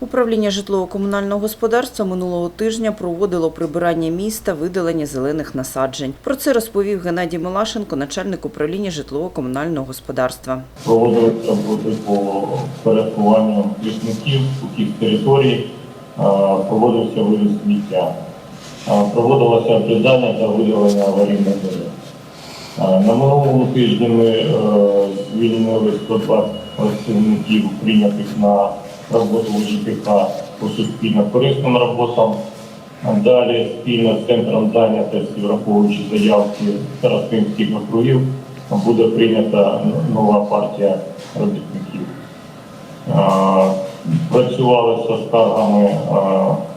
Управління житлово-комунального господарства минулого тижня проводило прибирання міста, видалення зелених насаджень. Про це розповів Геннадій Милашенко, начальник управління житлово-комунального господарства. Проводилися роботи по порядкуванню лісників, сухих територій, проводився вивіз сміття, проводилося обрізання та видалення аварійних дерев. На минулому тижні ми е, звільнили 120 працівників, прийнятих на роботу ЖКХ по суспільно корисним роботам. Далі спільно з центром зайнятості, враховуючи заявки старостинських округів, буде прийнята нова партія робітників. Працювали зі скаргами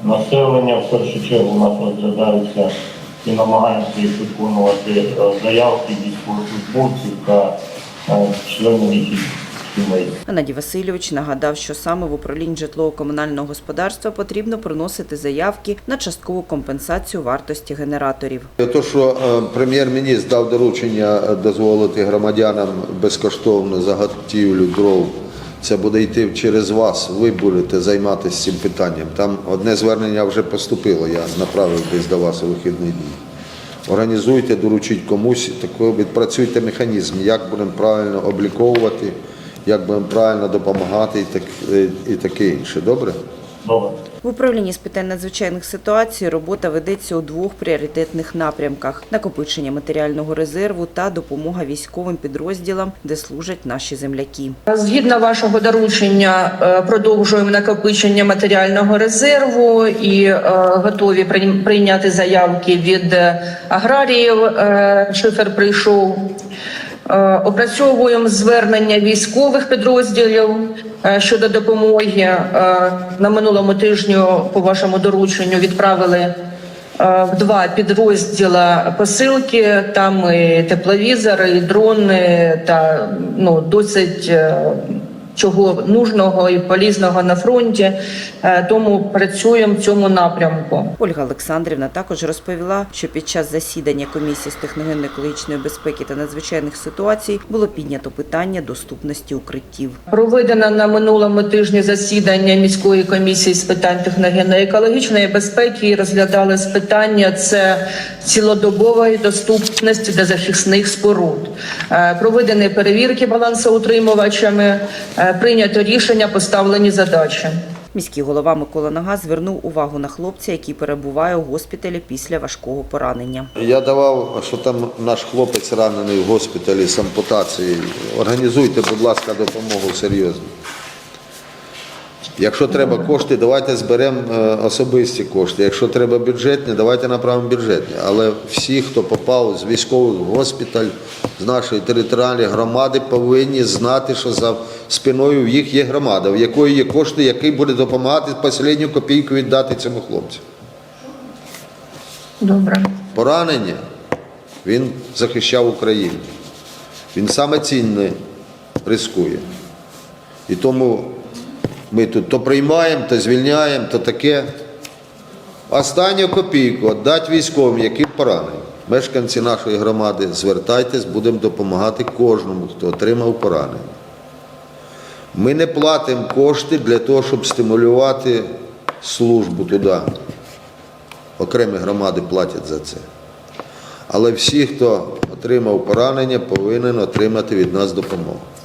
населення. В першу чергу у нас розглядаються і намагаємося їх виконувати заявки військовослужбовців та членів. Геннадій Васильович нагадав, що саме в управлінні житлово-комунального господарства потрібно приносити заявки на часткову компенсацію вартості генераторів. То, що е, прем'єр-міністр дав доручення е, дозволити громадянам безкоштовно заготівлю дров, це буде йти через вас. Ви будете займатися цим питанням. Там одне звернення вже поступило. Я направив десь до вас у вихідний дні. Організуйте, доручіть комусь, тако відпрацюйте механізм, як будемо правильно обліковувати, як будемо правильно допомагати і, так, і таке інше. Добре? Добре. В управлінні з питань надзвичайних ситуацій робота ведеться у двох пріоритетних напрямках: накопичення матеріального резерву та допомога військовим підрозділам, де служать наші земляки. Згідно вашого доручення, е, продовжуємо накопичення матеріального резерву і е, готові прийняти заявки від е, аграріїв. Шифер прийшов. Е, Опрацьовуємо звернення військових підрозділів е, щодо допомоги. Е, На минулому тижню по вашому дорученню відправили в два підрозділа посилки. Там і тепловізори, і дрони та ну досить чого нужного і полізного на фронті. Е, Тому працюємо в цьому напрямку. Ольга Олександрівна також розповіла, що під час засідання комісії з техногенно-екологічної безпеки та надзвичайних ситуацій було піднято питання доступності укриттів. Проведено на минулому тижні засідання міської комісії з питань техногенно-екологічної безпеки і розглядали з питання це цілодобової доступності до захисних споруд. Е, Проведені перевірки балансоутримувачами, е, прийнято рішення, поставлені задачі. Міський голова Микола Нага звернув увагу на хлопця, який перебуває у госпіталі після важкого поранення. Я давав, що там наш хлопець ранений в госпіталі з ампутацією. Організуйте, будь ласка, допомогу серйозно. Якщо треба кошти, давайте зберемо е, особисті кошти. Якщо треба бюджетні, давайте направимо бюджетні. Але всі, хто попав з військових госпіталь, з нашої територіальної громади, повинні знати, що за спиною в їх є громада, в якої є кошти, який буде допомагати останню копійку віддати цьому хлопцю. Добре. поранення, він захищав Україну. Він саме цінне рискує. І тому ми тут то приймаємо, то звільняємо, то таке. Останню копійку віддати військовим, які поранені. Мешканці нашої громади, звертайтесь, будемо допомагати кожному, хто отримав поранення. Ми не платимо кошти для того, щоб стимулювати службу туди. Окремі громади платять за це. Але всі, хто отримав поранення, повинен отримати від нас допомогу.